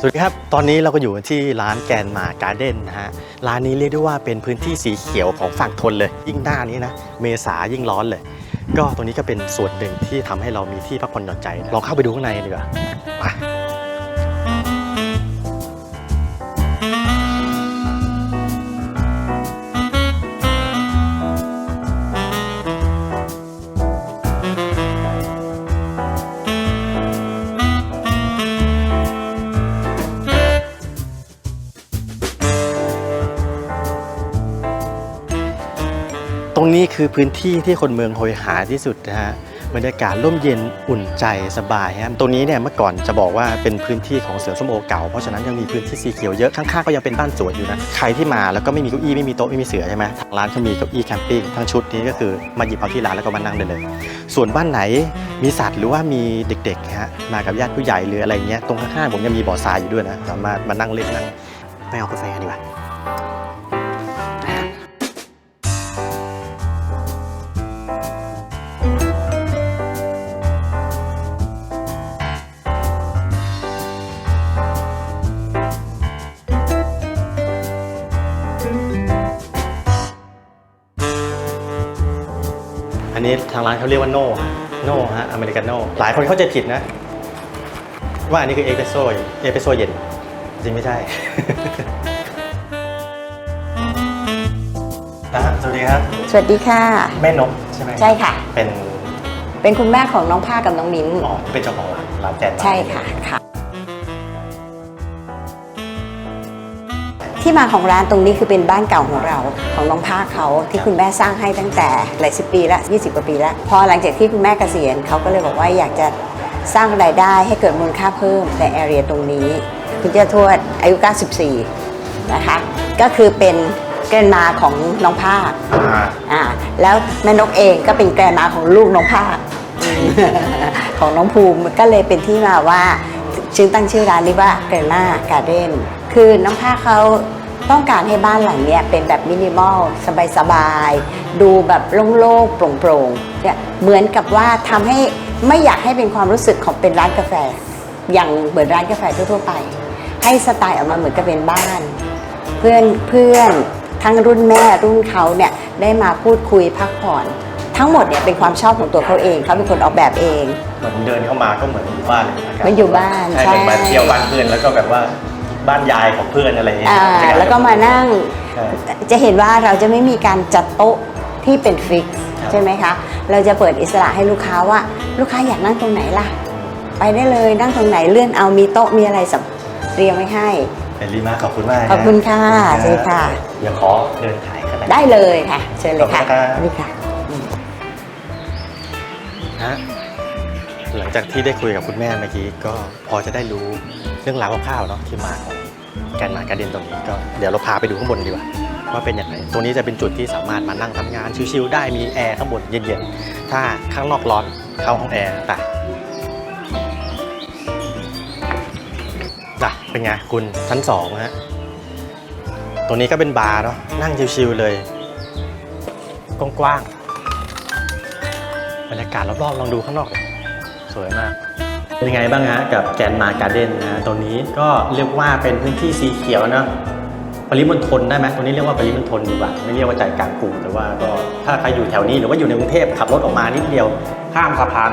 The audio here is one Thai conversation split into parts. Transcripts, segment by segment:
สวัสดีครับ ตอนนี้เราก็อยู่ที่ร้านแกนมาการ์เด้นนะฮะ ร้านนี้เรียกได้ว่าเป็นพื้นที่สีเขียวของฝั่งทนเลย ยิ่งหน้านี้นะ เมษายิ่งร้อนเลย ก็ตรงนี้ก็เป็นส่วนหนึ่งที่ทำให้เรามีที่พักผ่อนหย่อนใจ ลองเข้าไปดูข้างในดีกว่าไป ตรงนี้คือพื้นที่ที่คนเมืองโหยหาที่สุดนะฮะบรรยากาศร่มเย็นอุ่นใจสบายฮะตรงนี้เนี่ยเมื่อก่อนจะบอกว่าเป็นพื้นที่ของเสือส้มโอเก่าเพราะฉะนั้นยังมีพื้นที่สีเขียวเยอะข้างๆก็ยังเป็นบ้านสวนอยู่นะใครที่มาแล้วก็ไม่มีเก้าอี้ไม่มีโต๊ะไม่มีเสือใช่ไหมทางร้านเขามีเก้าอี้แคมปิ้งทั้งชุดนี้ก็คือมาหยิบเอาที่ร้านแล้วก็มานั่งได้เลย ส่วนบ้านไหนมีสัตว์หรือว่ามีเด็กๆฮะมากับญาติผู้ใหญ่หรืออะไรเงี้ยตรงข้างๆผมยังมีบ่อทรายอยู่ด้วยนะสามารถมานั่งเล่นนั่งไปเอากาแฟดีกว่า อันนี้ทางร้านเขาเรียกว่าโน่โน่ฮะอเมริกาโน่หลายคนเข้าใจผิดนะ ว่าอันนี้คือเอสเปรสโซ่เอสเปรสโซ่เย็น จริงไม่ใช่นะฮะสวัสดีครับ สวัสดีค่ะ แม่นกใช่ไหมใช่ค่ะ เป็นเป็นคุณแม่ของน้องผ้ากับน้องมิ้นอ๋อเป็นเจ้าของร้านร้านแจนใช่ค่ะค่ะ ที่มาของร้านตรงนี้คือเป็นบ้านเก่าของเราของน้องผ้าเขาที่คุณแม่สร้างให้ตั้งแต่หลายสิบปีละ20กว่าปีละพอหลังจากที่คุณแม่เกษียณเขาก็เลยบอกว่าอยากจะสร้างรายได้ให้เกิดมูลค่าเพิ่มในแอเรียตรงนี้ คุณเจ้าทวดอายุ 94 นะคะก็คือเป็นแกรนมาของน้องภาคอ่าอ่าแล้วแม่นกเองก็เป็นแกรนมาของลูกน้องภาคของน้องภูมิก็เลยเป็นที่มาว่าชื่อตั้งชื่อร้านนี้ว่าแกรนมาการ์เด้นคือน้องภาคเขา ต้องการให้บ้านหลังเนี้ยเป็นแบบมินิมอลสบายๆ ดูแบบโล่งๆ โปร่งๆเนี่ยเหมือนกับว่าทำให้ไม่อยากให้เป็นความรู้สึกของเป็นร้านกาแฟ อย่างเหมือนร้านกาแฟทั่วๆไป ให้สไตล์ออกมาเหมือนกับเป็นบ้าน เพื่อนเพื่อนทั้งรุ่นแม่รุ่นเขาเนี่ยได้มาพูดคุยพักผ่อน ทั้งหมดเนี่ยเป็นความชอบของตัวเขาเองเขาเป็นคนออกแบบเอง เหมือนเดินเข้ามาก็เหมือนอยู่บ้านเลยะครับเหมือนอยู่บ้านใช่ใช่เหมือนมาเที่ยวบ้านเพื่อนแล้วก็แบบว่า บ้านยายของเพื่อนอะไรอย่างเงี้ยอ่าแล้วก็มานั่ง ใช่ จะเห็นว่าเราจะไม่มีการจัดโต๊ะที่เป็นฟิกซ์ครับ ใช่ไหมคะ เราจะเปิดอิสระให้ลูกค้าว่า ลูกค้าอยากนั่งตรงไหนล่ะ ไปได้เลยนั่งตรงไหนเลื่อนเอามีโต๊ะมีอะไรสับเตรียมไว้ให้ เป็นรีมากขอบคุณมากขอบคุณค่ะเชิญค่ะเดี๋ยวขอเดินถ่ายกันได้เลยค่ะ เชิญเลยค่ะขอบคุณครับ นี่ค่ะ ฮะ หลังจากที่ได้คุยกับคุณแม่เมื่อกี้ก็พอจะได้รู้เรื่องราวคร่าวๆเนาะที่มาของแกนมาการเดนตรงนี้ก็เดี๋ยวเราพาไปดูข้างบนดีกว่าว่าเป็นยังไงตรงนี้จะเป็นจุดที่สามารถมานั่งทำงานชิวๆได้มีแอร์ข้างบนเย็นๆถ้าข้างนอกร้อนเข้าห้องแอร์แต่จ้ะเป็นไงคุณชั้นสองฮะตรงนี้ก็เป็นบาร์เนาะนั่งชิวๆเลยกว้างๆบรรยากาศรอบๆลองดูข้างนอกเลย สวยมาก เป็นยังไงบ้างฮะกับแกนมาการ์เด้นนะตรงนี้ก็เรียกว่าเป็นพื้นที่สีเขียวนะปริมณฑลได้ไหมตรงนี้เรียกว่าปริมณฑลดีกว่า ไม่เรียกว่าใจกลางกรุงแต่ว่าก็ถ้าใครอยู่แถวนี้หรือว่าอยู่ในกรุงเทพขับรถออกมานิดเดียว ข้ามสะพาน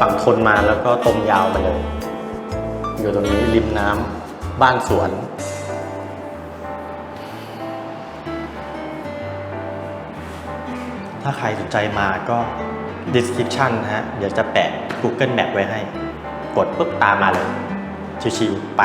ฝั่งทนมาแล้วก็ตรงยาวไปเลย อยู่ตรงนี้ริมน้ำบ้านสวน ถ้าใครสนใจมาก็ description นะฮะ เดี๋ยวจะแปะ Google Map ไว้ให้ กดปุ๊บตามมาเลย ชิวๆไป